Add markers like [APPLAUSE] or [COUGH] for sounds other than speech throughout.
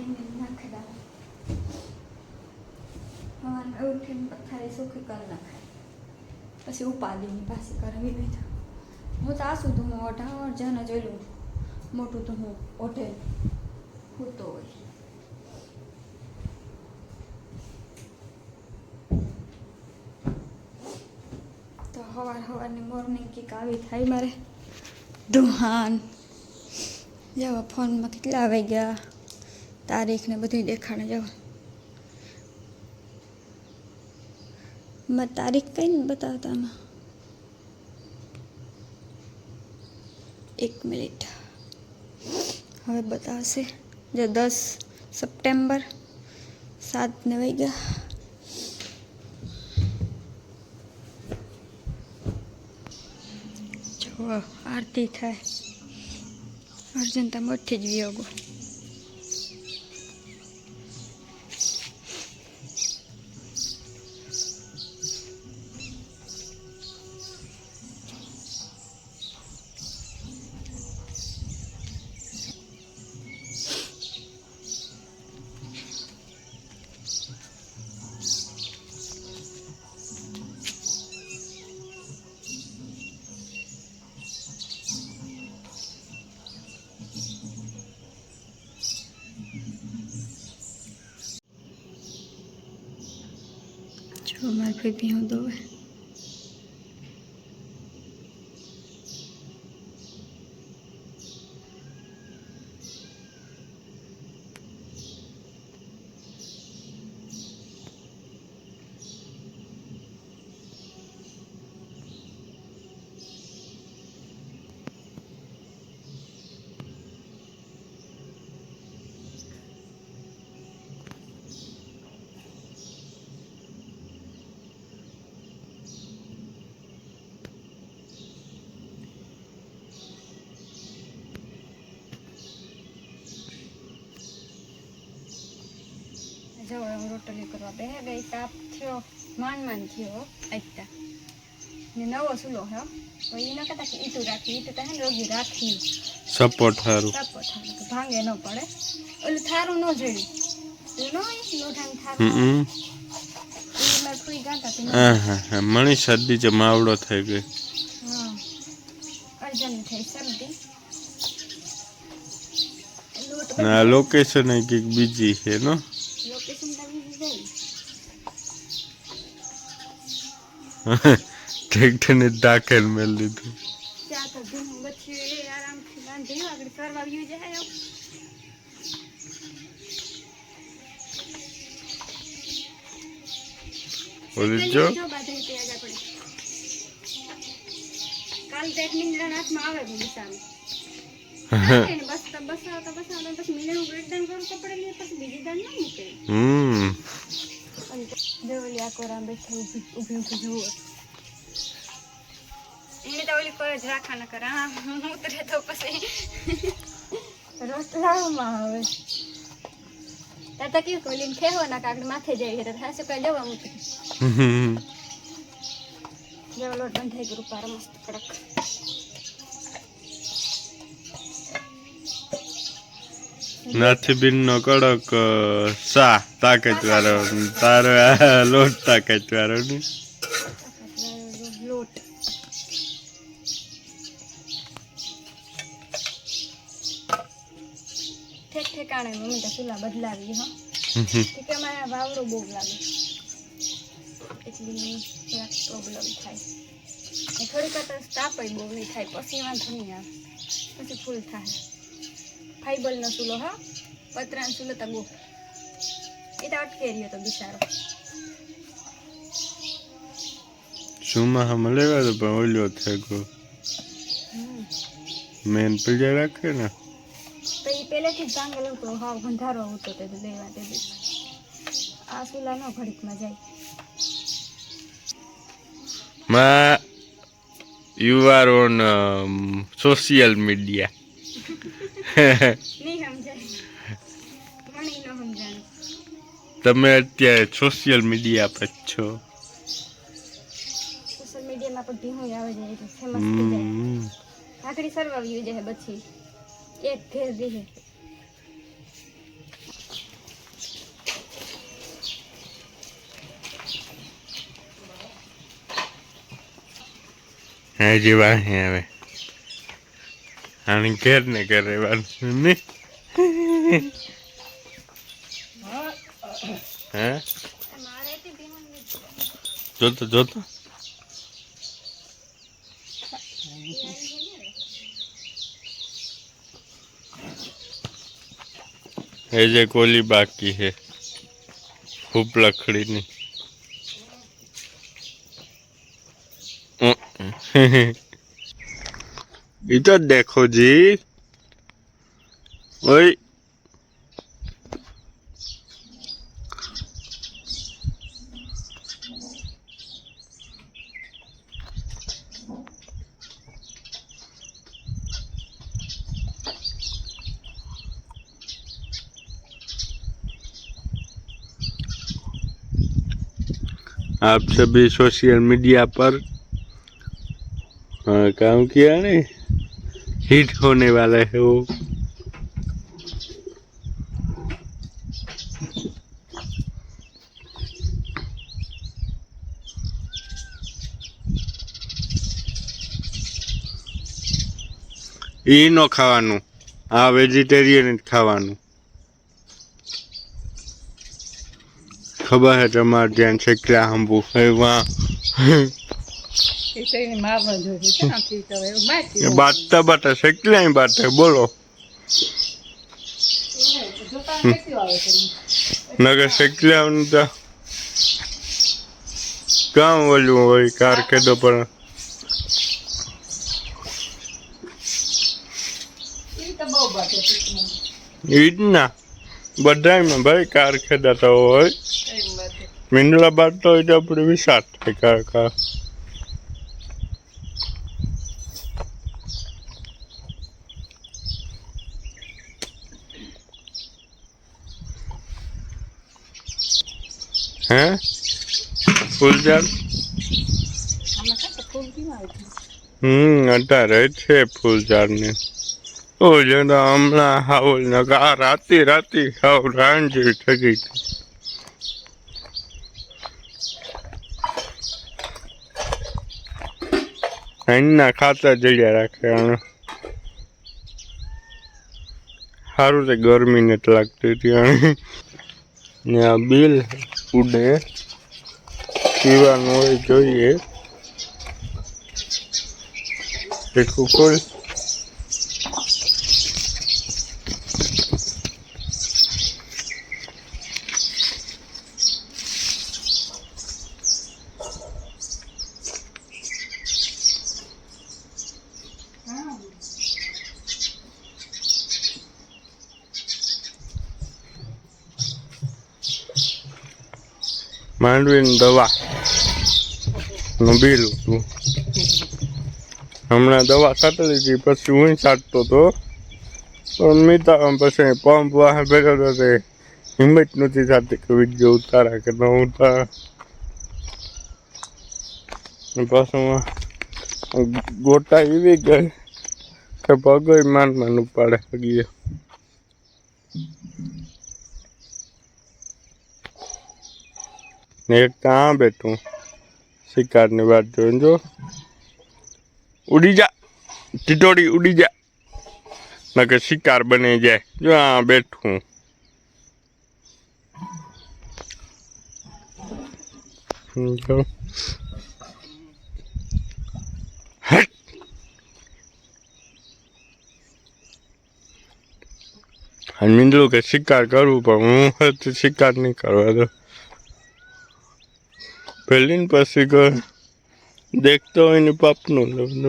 ટાઈમે નાખે હવાને ઉઠીને પથારી સુખી કરી નાખે પછી ઉપાડીની પાસે કરવી લીધા હું તો આ સુધી હું અઢાર જણ જોયેલું મોટું તો હું ઓઢે હોય તો હવાર સવારની મોર્નિંગ કિક આવી થાય મારે. ધુહાન જવા ફોનમાં કેટલા આવી ગયા તારીખ ને બધું દેખાડે જવા મેં તારીખ કઈ નથી બતાવતા આમાં? એક મિનિટ. હવે બતાવશે. જો દસ સપ્ટેમ્બર સાત ને વાગ્યા. જો આરતી થાય. અર્જન તો મોટી જ વિયોગો. મારી ભાઈ હું દોવે જો હું રોટલી કરવા. બે ગઈ તાપ થયો માંડ માંડ થયો એકતા ને નવો સુલો હે. તો એ ન કહેતા કે ઈટું રાખી ઈટું તો હે ને રોગી રાખી. સપોર્ટ થારું સપોર્ટ થારું ભાંગે ન પડે. ઓલું થારું ન જોયું. નો લોઢાનું થારું. મણી શરદી જે માવડો થઈ ગઈ લોટ ના લોકેશન કંઈક બીજી છે નો? ફરવા વ્યૂ જાય ઓલી જો જો બાંધી તે આગળ પડે કાલ તો એક મિનિટ હાથમાં આવે છે બિચારું ને બસ તો બસ આવતા બસ આવતા પછી મિનિટ બ્રેકડાઉન કરું કપડે લઈએ પછી બીજી દાન ના મૂકે હમ અને દેવલી આ કોરા બેઠી ઊભી ઊભી જુઓ એને તો ઓલી પર જ કરે તો પછી રસ્તામાં આવે કેવું જાય તો મૂકી જેવો લોટ બંધ થઈ ગયો મસ્ત કડક. નાથી બિન નો કડક સા તાકાત વાળો તારો લોટ તાકાત વાળો ની. ઠેક ઠેકાણે મમ્મી તો ચૂલા બદલાવી હો. કે કે વાવડો બહુ લાગે. એટલી જરાક પ્રોબ્લેમ થાય. થોડીક વાર તાપય બહુ નહીં થાય પછી વાંધો નહીં આવે. પછી ફૂલ થાય. ફાઈબરનો ચૂલો હા? પતરાનો ચૂલો તગો એ તો અટકે રહ્યો તો બિચારો. સુમા હમ લેવા તો પણ ઓલ્યો હમ. મેન પીડિયા રાખે ને? તો એ પહેલેથી જ ભાંગેલો હતો હાવ ગંધારો હતો તે લેવા તે આ ચૂલા નો ઘડીકમાં જાય. માં you are on social media [LAUGHS] તમે અત્યારે સોશિયલ મીડિયા પર છો? એમાં પણ ભીહું આવે જાય એટલે ફેમસ થઈ જાય. હમ. આખરી સરવાવી જાય પછી એક ઘેર દીધે હજી વાહી આવે આને ઘેર ને ઘેર રહેવાનું ને? હે? જોતો જોતો? એ જે કોલી બાકી હે ખૂબ લખડીની. इधर देखो जी ओए आप सभी सोशल मीडिया पर हाँ, काम किया नहीं हिट होने वाला है वो ઈ નો ખાવાનું આ વેજીટેરિયન જ ખાવાનું ખબર હે તમારે ધ્યાન છે ક્યાં હંબુ એમાં ખીચડીને બાટતા બાટા શેકલાય બાટે? બોલો. નગર શેકલાનું તો? કામ ઓલું હોય કાર કેદો પણ એ તો બહુ બાટે ઈ જ ના. બધાયમાં ભાઈ કાર ખેદાતા હોય. મીંડલા બાટતો હોય તો આપણે વિશાળ થાય કાર હે? ફૂલઝાડ? હમ, અત્યારે છે ફૂલઝાડને. ઓલે તો હમણાં હાવલ ને રાતે રાતી હાવ રાણ જેવી થઈ ગઈ. અહીંના ખાતા જડ્યા રાખે આને સારું છે ગરમી નથી લાગતી હતી ને બિલ ઉડે પીવાનું જોઈએ. એટલું ખોલ માંડવીની દવા. નું બિલ હતું હમણાં દવા છાંટી લીધી પછી હું છાંટતો હતો પણ મીતા પછી પંપ વાહ ભેગો તો તે હિંમત નથી થતી કે વીડિયો ઉતારા કે ન ઉતારા. પાછું ગોટા એવી ગઈ કે પગ માન માન ઉપાડે ગઈ ને એક ત્યાં બેઠું? શિકારની વાત જોઈને જો. ઉડી જા. ટીટોડી ઉડી જા. નકે શિકાર બની જાય. જો આ બેઠું. મીંડલું કે શિકાર કરવું પણ હું શિકાર નહીં કરવા દો પહેલી પાસે કર દેખતો હોય ને પાપનું લગ્ન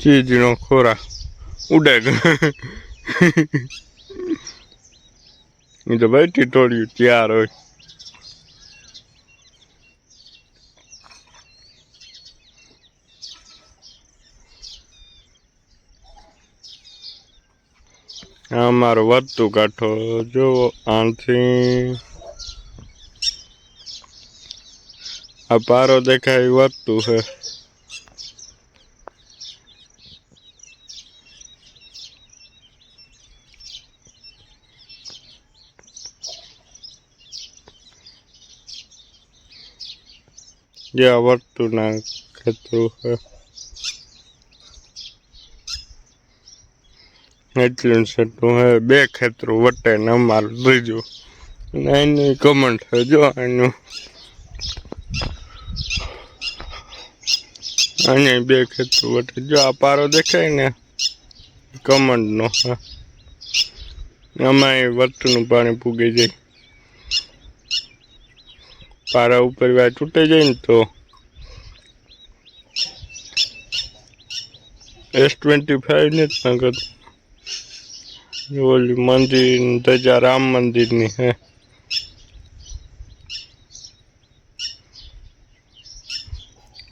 ચીજનો ખોરાક ઉડે એ તો ભાઈ ટીટોળિયું ત્યાર હોય અમારો વધતું કાંઠો જુઓ આથી આ પારો દેખાય એ વધતું છે જે આ વધતું ના ખેતરું છે એટલું સેટું હે બે ખેતરું વટે ને અમારું ત્રીજું. અને એની કમેન્ટ છે, જો એનું. અને બે ખેતરું વટે, જો આ પારો દેખાય ને કમંડનો હા. આમાં વટનું પાણી પૂગી જાય. પારા ઉપર વ્યા તૂટી જાય ને તો. એસ ટ્વેન્ટી ફાઈવ ને જ નગર. ઓલી મંદિર ધજા રામ મંદિરની હે.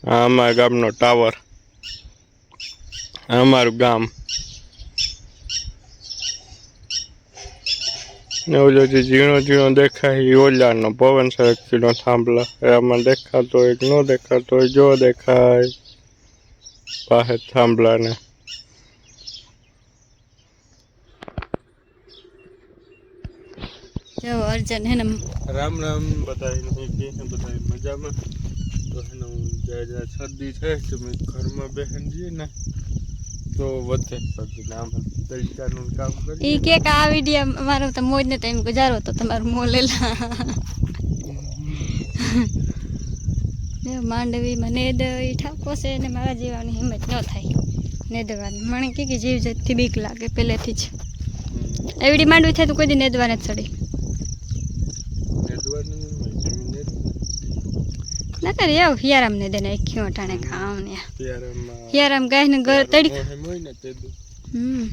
આ અમારા ગામનો ટાવર. અમારું ગામ. ને ઓલો જે ઝીણો ઝીણો દેખાય એ ઓલાનો પવન સરકતીનો થાંભલા. આમાં દેખાતો હોય ન દેખાતો હોય, જો દેખાય. પાસે થાંભલાને. જો હે ને? રામ રામ બધાને કે બધા મજામાં. તો એનો જ્યાં જ્યાં શરદી છે તમે ઘરમાં બેહન જઈએ ને તો વધે શરદી. નામ તરીકાનું કામ ઈ કે કે આ વિડિયા મારો તો મોજ ને તેમ ગુજારો તો તમારું મોલેલા લેલા જો માંડવીમાં નેદ ઈ ઠાકો છે ને મારા જીવાની હિંમત ન થાય. નેદવાની. મને કે કે જીવ જતથી બીક લાગે પહેલેથી જ. એવડી માંડવી થાય તો કોઈ દી નેદવાને નથી ચડી નેદવાનું નહીં હોય, જમીન નેદવાની. ના કરે આવ હિયારામ ને દેને ખ્યો અટાણે ખાવ ને હિયારામ ગાય ને ઘર તડકો દુ. હમ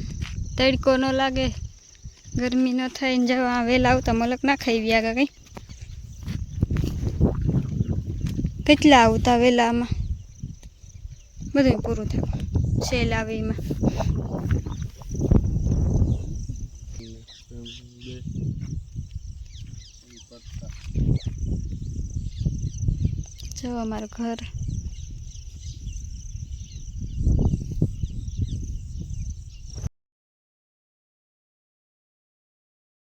તડકો ન લાગે ગરમી ન થાય ને જવા વહેલા આવતા મલક ના ખાઈ વ્યાગા કઈ કેટલા આવતા વહેલામાં બધું પૂરું થયું સેલ આવે એમાં જો અમારું ઘર.